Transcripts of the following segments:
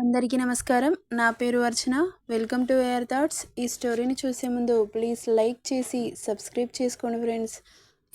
అందరికీ నమస్కారం. నా పేరు Archana. Welcome to air thoughts ఈ స్టోరీని చూసే ముందు ప్లీజ్ లైక్ చేసి సబ్స్క్రైబ్ చేసుకోండి ఫ్రెండ్స్.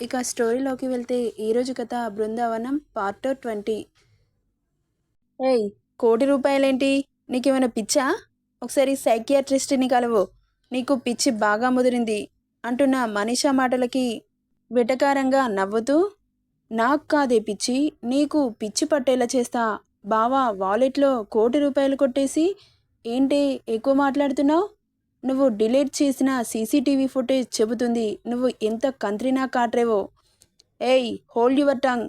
ఇక స్టోరీలోకి వెళ్తే ఈరోజు కథ బృందావనం పార్ట్ ట్వంటీ ఏయ్ కోటి రూపాయలేంటి? నీకేమైనా పిచ్చా? ఒకసారి సైకియాట్రిస్ట్ని కలవు. నీకు పిచ్చి బాగా ముదిరింది అంటున్న మనీషా మాటలకి వెటకారంగా నవ్వుతూ నాకు కాదే పిచ్చి నీకు పిచ్చి పట్టేలా చేస్తా. బావా వాలెట్లో కోటి రూపాయలు కొట్టేసి ఏంటి ఎక్కువ మాట్లాడుతున్నావు? నువ్వు డిలీట్ చేసిన సీసీటీవీ ఫుటేజ్ చెబుతుంది. నువ్వు ఎంత కంత్రినా కాట్రేవో. ఏయ్ హోల్డ్ యువర్ టంగ్.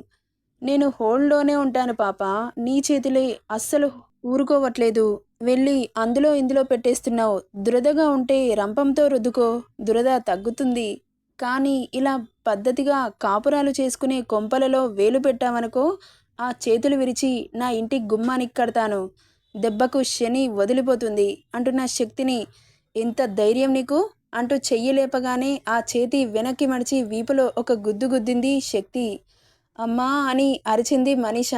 నేను హోల్డ్లోనే ఉంటాను పాప. నీ చేతిలో అస్సలు ఊరుకోవట్లేదు. వెళ్ళి అందులో ఇందులో పెట్టేస్తున్నావు. దురదగా ఉంటే రంపంతో రుద్దుకో. దురద తగ్గుతుంది. కానీ ఇలా పద్ధతిగా కాపురాలు చేసుకునే కొంపలలో వేలు పెట్టామనుకో ఆ చేతులు విరిచి నా ఇంటి గుమ్మానికి కడతాను. దెబ్బకు శని వదిలిపోతుంది. అంటూ నా శక్తిని ఇంత ధైర్యం నీకు? అంటూ చెయ్యి లేపగానే ఆ చేతి వెనక్కి మడిచి వీపులో ఒక గుద్దు గుద్దింది శక్తి. అమ్మా అని అరిచింది మనీష.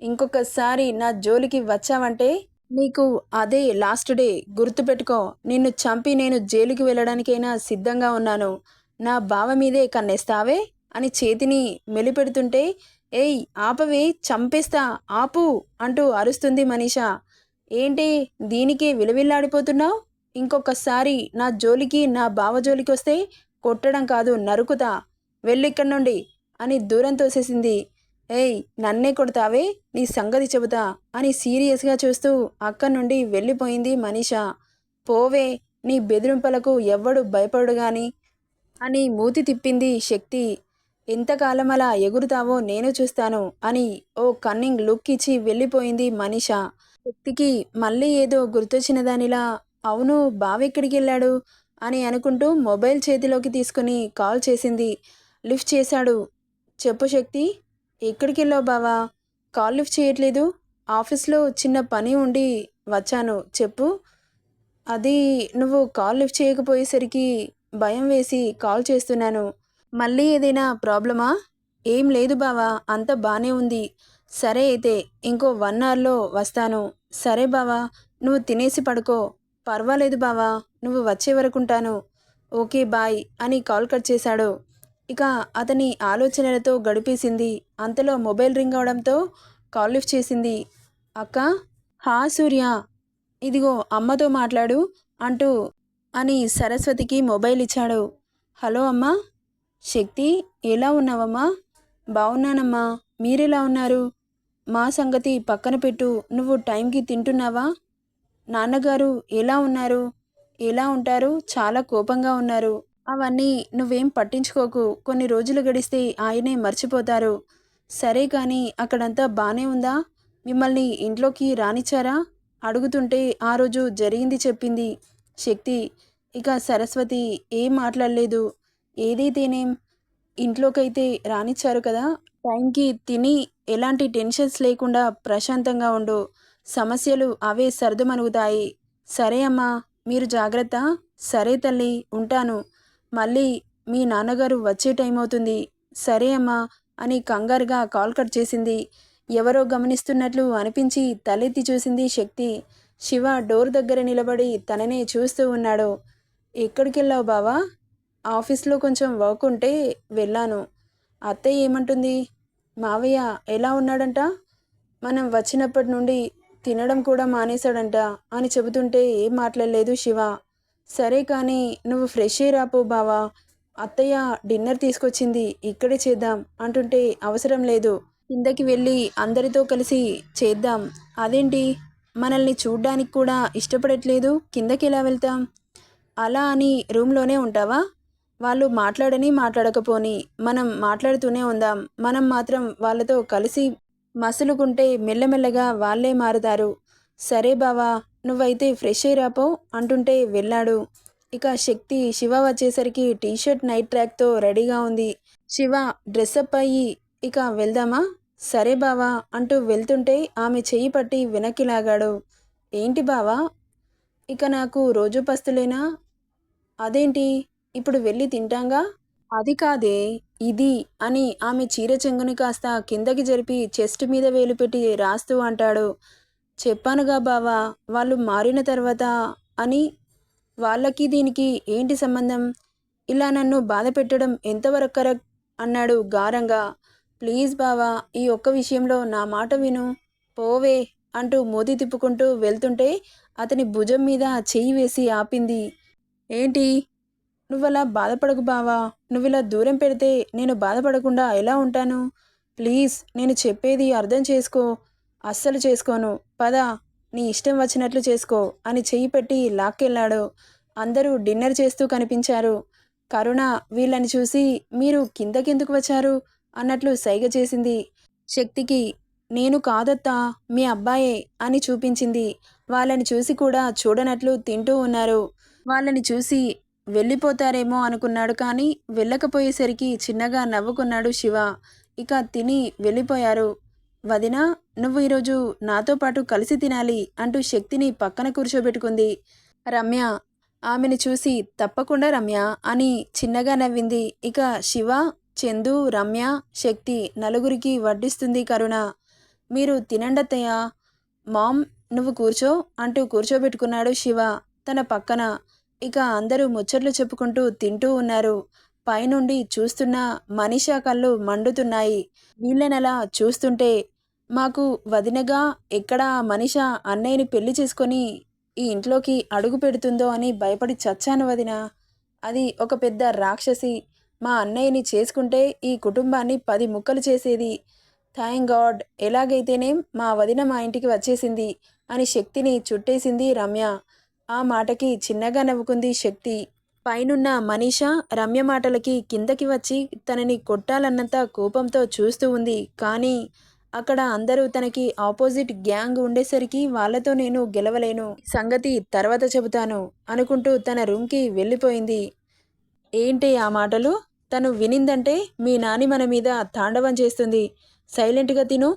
ఇంకొకసారి నా జోలికి వచ్చావంటే నీకు అదే లాస్ట్ డే గుర్తుపెట్టుకో నిన్ను చంపి నేను జైలుకి వెళ్ళడానికైనా సిద్ధంగా ఉన్నాను. నా బావ మీదే కన్నేస్తావే? అని చేతిని మెలిపెడుతుంటే ఏయ్ ఆపవే చంపేస్తా ఆపు అంటూ అరుస్తుంది మనీష. ఏంటి దీనికి విలవిల్లాడిపోతున్నావు? ఇంకొకసారి నా జోలికి నా బావ జోలికి వస్తే కొట్టడం కాదు నరుకుతా. వెళ్ళిక్కడి నుండి అని దూరం తోసేసింది. ఏయ్ నన్నే కొడతావే? నీ సంగతి చెబుతా అని సీరియస్గా చూస్తూ అక్కడి నుండి వెళ్ళిపోయింది మనీష. పోవే నీ బెదిరింపులకు ఎవ్వడు భయపడు గాని అని మూతి తిప్పింది శక్తి. ఎంతకాలం అలా ఎగురుతావో నేను చూస్తాను అని ఓ కన్నింగ్ లుక్ ఇచ్చి వెళ్ళిపోయింది మనీష. వ్యక్తికి మళ్ళీ ఏదో గుర్తొచ్చిన దానిలా అవును బావెక్కడికి వెళ్ళాడు? అని అనుకుంటూ మొబైల్ చేతిలోకి తీసుకుని కాల్ చేసింది. లిఫ్ట్ చేశాడు. చెప్పు శక్తి ఎక్కడికి వెళ్ళావు బావా? కాల్ లిఫ్ట్ చేయట్లేదు. ఆఫీస్లో చిన్న పని ఉండి వచ్చాను. చెప్పు. అది నువ్వు కాల్ లిఫ్ట్ చేయకపోయేసరికి భయం వేసి కాల్ చేస్తున్నాను. మళ్ళీ ఏదైనా ప్రాబ్లమా? ఏం లేదు బావా అంత బాగానే ఉంది. సరే అయితే ఇంకో వన్ అవర్లో వస్తాను. సరే బావా నువ్వు తినేసి పడుకో. పర్వాలేదు బావా నువ్వు వచ్చే వరకుంటాను ఓకే బాయ్ అని కాల్ కట్ చేశాడు. ఇక అతని ఆలోచనలతో గడిపేసింది. అంతలో మొబైల్ రింగ్ అవడంతో కాల్ లిఫ్ట్ చేసింది. అక్క? హా సూర్య. ఇదిగో అమ్మతో మాట్లాడు అంటూ అని సరస్వతికి మొబైల్ ఇచ్చాడు. హలో అమ్మా. శక్తి ఎలా ఉన్నావమ్మా? బాగున్నానమ్మా మీరెలా ఉన్నారు? మా సంగతి పక్కన పెట్టు. నువ్వు టైంకి తింటున్నావా? నాన్నగారు ఎలా ఉన్నారు? ఎలా ఉంటారు? చాలా కోపంగా ఉన్నారు. అవన్నీ నువ్వేం పట్టించుకోకు. కొన్ని రోజులు గడిస్తే ఆయనే మర్చిపోతారు. సరే కానీ అక్కడంతా బానే ఉందా? మిమ్మల్ని ఇంట్లోకి రానిచ్చారా? అడుగుతుంటే ఆ రోజు జరిగింది చెప్పింది శక్తి. ఇక సరస్వతి ఏం మాట్లాడలేదు. ఏదైతేనేం ఇంట్లోకైతే రానిచ్చారు కదా టైంకి తిని ఎలాంటి టెన్షన్స్ లేకుండా ప్రశాంతంగా ఉండు. సమస్యలు అవే సర్దుమనుగుతాయి సరే అమ్మా మీరు జాగ్రత్త. సరే తల్లి ఉంటాను. మళ్ళీ మీ నాన్నగారు వచ్చే టైం అవుతుంది సరే అమ్మా అని కంగారుగా కాల్ కట్ చేసింది. ఎవరో గమనిస్తున్నట్లు అనిపించి తలెత్తి చూసింది శక్తి. శివ డోర్ దగ్గర నిలబడి తననే చూస్తూ ఉన్నాడు. ఎక్కడికి వెళ్ళావు బావా? ఆఫీస్లో కొంచెం వర్క్ ఉంటే వెళ్ళాను. అత్తయ్య ఏమంటుంది? మావయ్య ఎలా ఉన్నాడంట? మనం వచ్చినప్పటి నుండి తినడం కూడా మానేశాడంట అని చెబుతుంటే ఏం మాట్లాడలేదు శివ. సరే కానీ నువ్వు ఫ్రెష్ అయ్యి రాపో బావా. అత్తయ్య డిన్నర్ తీసుకొచ్చింది ఇక్కడే చేద్దాం అంటుంటే అవసరం లేదు. కిందకి వెళ్ళి అందరితో కలిసి చేద్దాం. అదేంటి? మనల్ని చూడ్డానికి కూడా ఇష్టపడట్లేదు? కిందకి ఎలా వెళ్తాం? అలా అని రూమ్లోనే ఉంటావా? వాళ్ళు మాట్లాడని మాట్లాడకపోని మనం మాట్లాడుతూనే ఉందాం. మనం మాత్రం వాళ్ళతో కలిసి మసులుకుంటే మెల్లమెల్లగా వాళ్ళే మారుతారు. సరే బావా నువ్వైతే ఫ్రెష్ అయ్యి రాపో అంటుంటే వెళ్ళాడు. ఇక శక్తి శివ వచ్చేసరికి టీషర్ట్ నైట్ ట్రాక్తో రెడీగా ఉంది. శివ డ్రెస్అప్ అయ్యి ఇక వెళ్దామా? సరే బావా అంటూ వెళ్తుంటే ఆమె చెయ్యి పట్టి వెనక్కి లాగాడు. ఏంటి బావా? ఇక నాకు రోజు పస్తులేనా? అదేంటి? ఇప్పుడు వెళ్ళి తింటాంగా? అది కాదే ఇది అని ఆమె చీర చెంగుని కాస్త కిందకి జరిపి చెస్ట్ మీద వేలు పెట్టి రాస్తూ అంటాడు. చెప్పానుగా బావా వాళ్ళు మారిన తర్వాత అని వాళ్ళకి దీనికి ఏంటి సంబంధం? ఇలా నన్ను బాధ పెట్టడం ఎంతవరకు కరెక్ట్? అన్నాడు గారంగా. ప్లీజ్ బావా ఈ ఒక్క విషయంలో నా మాట విను. పోవే అంటూ మోతి తిప్పుకుంటూ వెళ్తుంటే అతని భుజం మీద చెయ్యి వేసి ఆపింది. ఏంటి? నువ్వలా బాధపడకు బావా. నువ్విలా దూరం పెడితే నేను బాధపడకుండా ఎలా ఉంటాను? ప్లీజ్ నేను చెప్పేది అర్థం చేసుకో. అస్సలు చేసుకోను. పద నీ ఇష్టం వచ్చినట్లు చేసుకో అని చెయ్యి పెట్టి లాక్కెళ్ళాడు. అందరూ డిన్నర్ చేస్తూ కనిపించారు. కరుణ వీళ్ళని చూసి మీరు కిందకెందుకు వచ్చారు? అన్నట్లు సైగ చేసింది. శక్తికి నేను కాదత్తా మీ అబ్బాయే అని చూపించింది. వాళ్ళని చూసి కూడా చూడనట్లు తింటూ ఉన్నారు. వాళ్ళని చూసి వెళ్ళిపోతారేమో అనుకున్నాడు కానీ వెళ్ళకపోయేసరికి చిన్నగా నవ్వుకున్నాడు శివ. ఇక తిని వెళ్ళిపోయారు. వదిన నువ్వు ఈరోజు నాతో పాటు కలిసి తినాలి అంటూ శక్తిని పక్కన కూర్చోబెట్టుకుంది. రమ్య ఆమెను చూసి తప్పకుండా రమ్య అని చిన్నగా నవ్వింది. ఇక శివ చందు రమ్య శక్తి నలుగురికి వడ్డిస్తుంది కరుణ. మీరు తినండతయ్యా మామ్ నువ్వు కూర్చో అంటూ కూర్చోబెట్టుకున్నాడు శివ తన పక్కన. ఇక అందరూ ముచ్చట్లు చెప్పుకుంటూ తింటూ ఉన్నారు. పైనుండి చూస్తున్న మనిషా కళ్ళు మండుతున్నాయి. వీళ్ళనలా చూస్తుంటే మాకు వదినగా ఎక్కడ మనిష అన్నయ్యని పెళ్ళి చేసుకొని ఈ ఇంట్లోకి అడుగు పెడుతుందో అని భయపడి చచ్చాను వదిన. అది ఒక పెద్ద రాక్షసి. మా అన్నయ్యని చేసుకుంటే ఈ కుటుంబాన్ని పది ముక్కలు చేసేది. థ్యాంక్ గాడ్ ఎలాగైతేనేం మా వదిన మా ఇంటికి వచ్చేసింది అని శక్తిని చుట్టేసింది రమ్య. ఆ మాటకి చిన్నగా నవ్వుకుంది శక్తి. పైనున్న మనీష రమ్య మాటలకి కిందకి వచ్చి తనని కొట్టాలన్నంత కోపంతో చూస్తూ ఉంది. కానీ అక్కడ అందరూ తనకి ఆపోజిట్ గ్యాంగ్ ఉండేసరికి వాళ్ళతో నేను గెలవలేను. సంగతి తర్వాత చెబుతాను అనుకుంటూ తన రూమ్కి వెళ్ళిపోయింది. ఏంటి ఆ మాటలు? తను వినిందంటే మీ నాని మన మీద తాండవం చేస్తుంది. సైలెంట్గా తిను.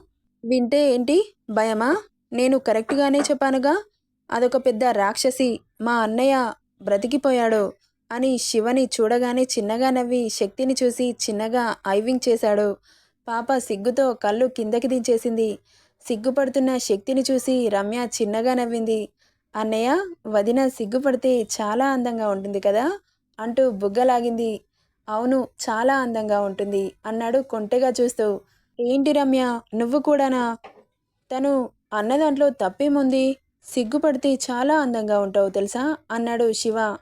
వింటే ఏంటి? భయమా? నేను కరెక్ట్గానే చెప్పానుగా? అదొక పెద్ద రాక్షసి మా అన్నయ్య బ్రతికిపోయాడు అని శివని చూడగానే చిన్నగా నవ్వి శక్తిని చూసి చిన్నగా ఐవింగ్ చేశాడు. పాప సిగ్గుతో కళ్ళు కిందకి దించేసింది. సిగ్గుపడుతున్న శక్తిని చూసి రమ్య చిన్నగా నవ్వింది. అన్నయ్య వదిన సిగ్గుపడితే చాలా అందంగా ఉంటుంది కదా? అంటూ బుగ్గలాగింది. అవును చాలా అందంగా ఉంటుంది అన్నాడు కొంటెగా చూస్తూ. ఏంటి రమ్య నువ్వు కూడానా? తను అన్న దాంట్లో తప్పేముంది? సిగ్గుపడితే చాలా అందంగా ఉంటావు తెలుసా? అన్నాడు శివ.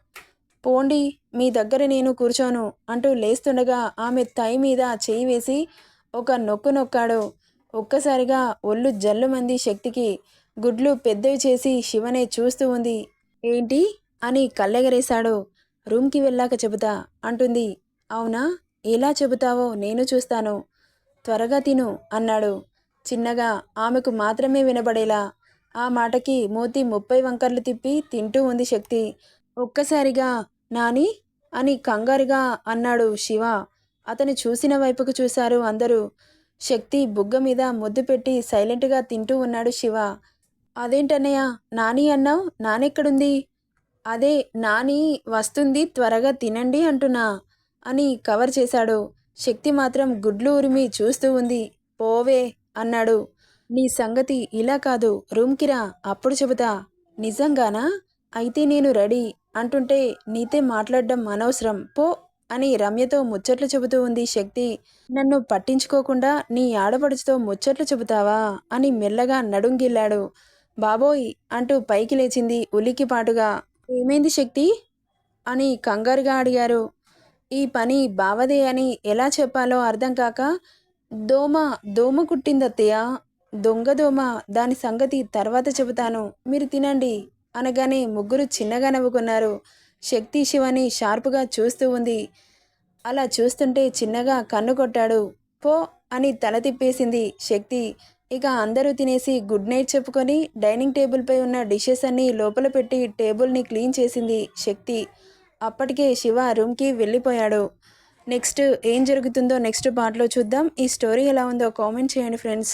పోండి మీ దగ్గర నేను కూర్చోను అంటూ లేస్తుండగా ఆమె తై మీద చేయి వేసి ఒక నొక్కు నొక్కాడు. ఒక్కసారిగా ఒళ్ళు జల్లుమంది శక్తికి గుడ్లు పెద్దవి చేసి శివనే చూస్తూ ఉంది. ఏంటి? అని కళ్ళెగరేశాడు. రూమ్కి వెళ్ళాక చెబుతా అంటుంది. అవునా? ఎలా చెబుతావో నేను చూస్తాను. త్వరగా తిను అన్నాడు. చిన్నగా ఆమెకు మాత్రమే వినబడేలా ఆ మాటకి మోతి ముప్పై వంకర్లు తిప్పి తింటూ ఉంది శక్తి. ఒక్కసారిగా నాని? అని కంగారుగా అన్నాడు శివ. అతను చూసిన వైపుకు చూశారు అందరూ. శక్తి బుగ్గ మీద ముద్దు పెట్టి సైలెంట్గా తింటూ ఉన్నాడు శివ. అదేంటన్నయ్య? నాని అన్నావు? నానెక్కడుంది? అదే నాని వస్తుంది త్వరగా తినండి అంటున్నా అని కవర్ చేశాడు. శక్తి మాత్రం గుడ్లు ఉరిమి చూస్తూ ఉంది. పోవే అన్నాడు. నీ సంగతి ఇలా కాదు. రూమ్కి రా. అప్పుడు చెబుతా. నిజంగానా? అయితే నేను రెడీ. అంటుంటే నీతే మాట్లాడడం అనవసరం. పో అని రమ్యతో ముచ్చట్లు చెబుతూ ఉంది శక్తి. నన్ను పట్టించుకోకుండా నీ ఆడపడుచుతో ముచ్చట్లు చెబుతావా? అని మెల్లగా నడుంగిల్లాడు. బాబోయ్! అంటూ పైకి లేచింది ఉలికిపాటుగా ఏమైంది శక్తి? అని కంగారుగా అడిగారు. ఈ పని బావదే అని ఎలా చెప్పాలో అర్థం కాక దోమ దోమ కుట్టిందత్తయ్య. దొంగ దోమ దాని సంగతి తర్వాత చెబుతాను. మీరు తినండి. అనగానే ముగ్గురు చిన్నగా నవ్వుకున్నారు. శక్తి శివని షార్పుగా చూస్తూ ఉంది. అలా చూస్తుంటే చిన్నగా కన్ను కొట్టాడు. పో అని తల తిప్పేసింది శక్తి. ఇక అందరూ తినేసి గుడ్ నైట్ చెప్పుకొని డైనింగ్ టేబుల్పై ఉన్న డిషెస్ అన్నీ లోపల పెట్టి టేబుల్ని క్లీన్ చేసింది శక్తి. అప్పటికే శివ రూమ్కి వెళ్ళిపోయాడు. నెక్స్ట్ ఏం జరుగుతుందో నెక్స్ట్ పార్ట్లో చూద్దాం. ఈ స్టోరీ ఎలా ఉందో కామెంట్ చేయండి friends.